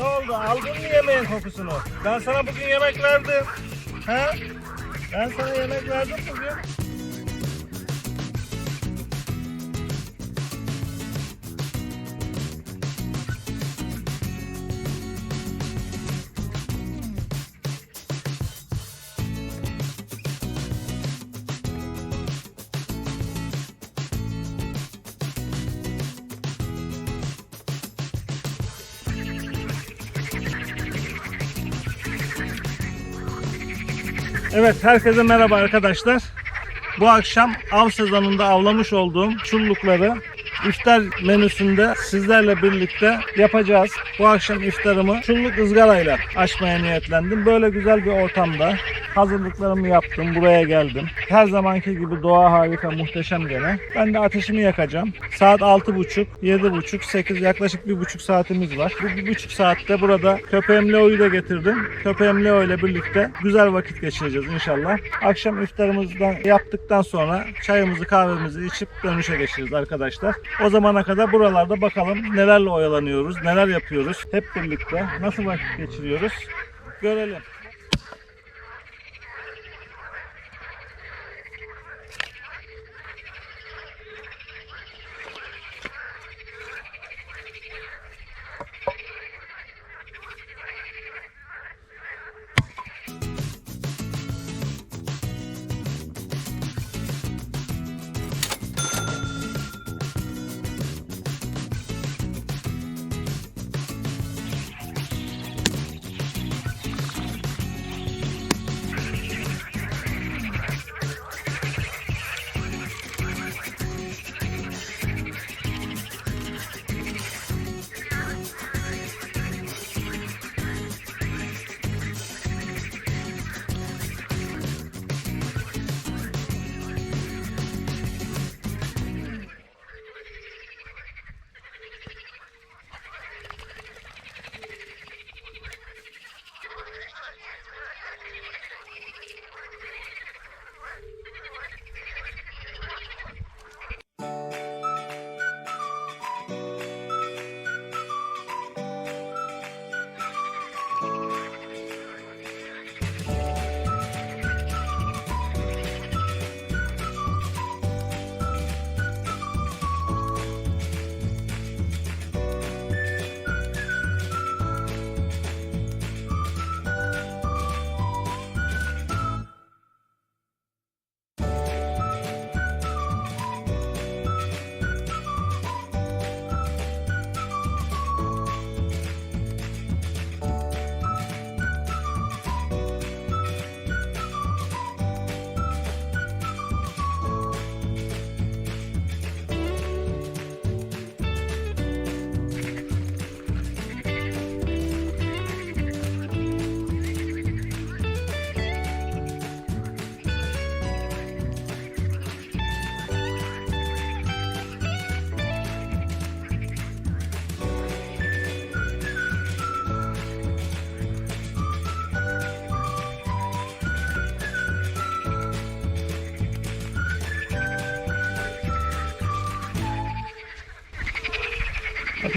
Ne oldu? Aldın mı yemeğin kokusunu? Ben sana bugün yemek verdim. He? Ben sana yemek verdim bugün. Evet, herkese merhaba arkadaşlar. Bu akşam av sezonunda avlamış olduğum çullukları iftar menüsünde sizlerle birlikte yapacağız. Bu akşam iftarımı çulluk ızgarayla açmaya niyetlendim. Böyle güzel bir ortamda hazırlıklarımı yaptım. Buraya geldim. Her zamanki gibi doğa harika, muhteşem gene. Ben de ateşimi yakacağım. Saat 6.30, 7.30, 8 yaklaşık bir buçuk saatimiz var. Bu bir buçuk saatte burada köpeğim Leo'yu da getirdim. Köpeğim Leo ile birlikte güzel vakit geçireceğiz inşallah. Akşam iftarımızdan yaptıktan sonra çayımızı kahvemizi içip dönüşe geçeceğiz arkadaşlar. O zamana kadar buralarda bakalım nelerle oyalanıyoruz, neler yapıyoruz. Hep birlikte nasıl vakit geçiriyoruz görelim.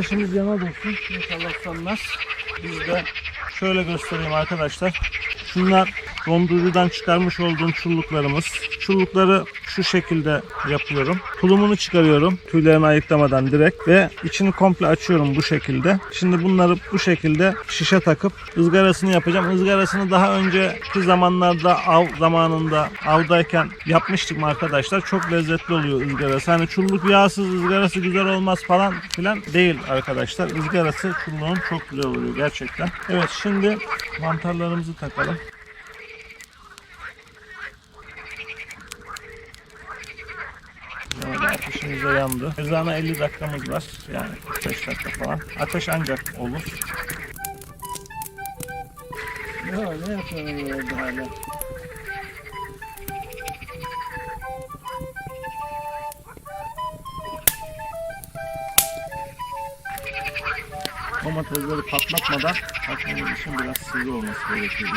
Ateşimiz yana dursun. İnşallah sönmez. Biz de şöyle göstereyim arkadaşlar. Şunlar dondurucudan çıkarmış olduğum çulluklarımız. Çullukları şu şekilde yapıyorum. Tulumunu çıkarıyorum. Tüylerini ayıklamadan direkt ve içini komple açıyorum bu şekilde. Şimdi bunları bu şekilde şişe takıp ızgarasını yapacağım. Izgarasını daha önceki zamanlarda av zamanında avdayken yapmıştık mı arkadaşlar? Çok lezzetli oluyor ızgarası. Hani çulluk yağsız ızgarası güzel olmaz falan filan değil arkadaşlar. Izgarası çulluğun çok güzel oluyor gerçekten. Evet şimdi mantarlarımızı takalım. Ateşimiz de yandı. Ezana 50 dakikamız var. Yani 45 dakika falan. Ateş ancak olur. Ya ne yapıyorsun orada hala? Domatesleri patlatmadan patlamak için biraz sıvı olması gerekiyor.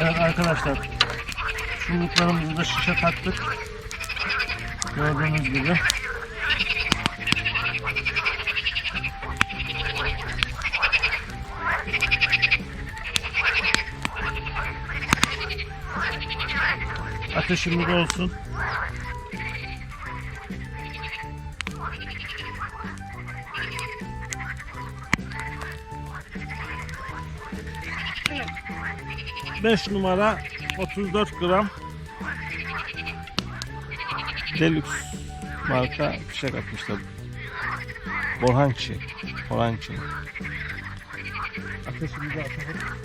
Evet arkadaşlar çulluklarımızı da şişe taktık. Gördüğünüz gibi. Ateşimiz olsun. Beş numara 34 gram Deluxe marka fişek atmışlar. Borhançı. Borhançı. Ateşimizi atalım.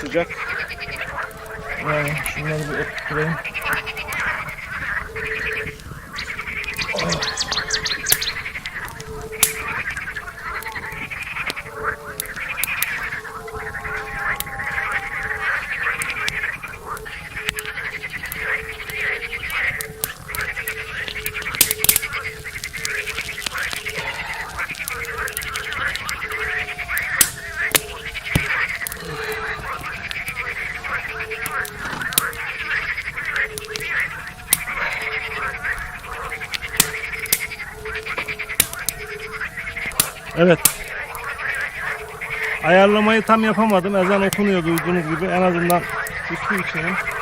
Sıcak. Yani şunları bir oturtturayım. Evet. Ayarlamayı tam yapamadım. Ezan okunuyor duyduğunuz gibi. En azından bir içelim.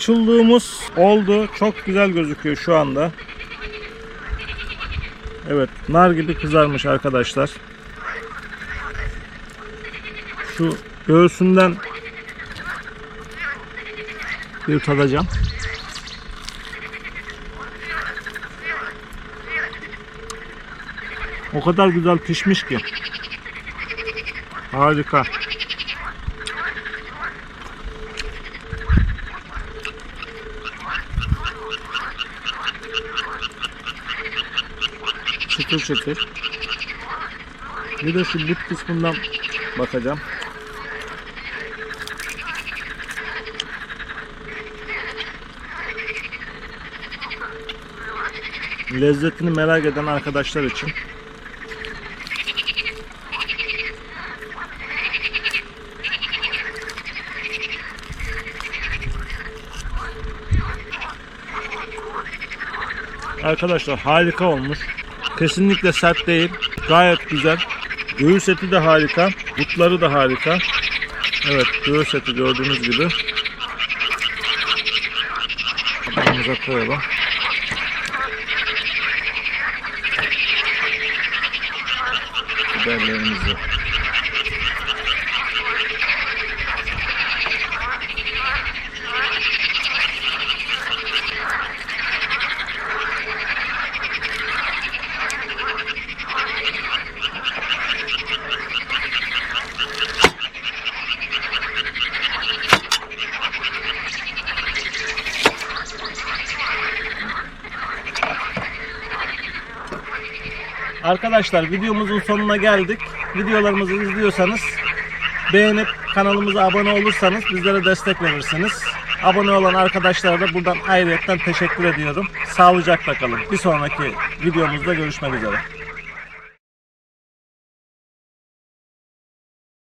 Çulluğumuz oldu. Çok güzel gözüküyor şu anda. Evet nar gibi kızarmış arkadaşlar. Şu göğsünden bir tadacağım. O kadar güzel pişmiş ki. Harika. fırçaktır. Bir de şu but kısmından bakacağım. Lezzetini merak eden arkadaşlar için Arkadaşlar harika olmuş. Kesinlikle sert değil. Gayet güzel. Göğüs eti de harika. Butları da harika. Evet göğüs eti gördüğünüz gibi. Tabağımıza koyalım. Biberlerimizi Arkadaşlar videomuzun sonuna geldik. Videolarımızı izliyorsanız beğenip kanalımıza abone olursanız bizlere destek verirsiniz. Abone olan arkadaşlara da buradan ayrıyetten teşekkür ediyorum. Sağlıcakla kalın. Bir sonraki videomuzda görüşmek üzere.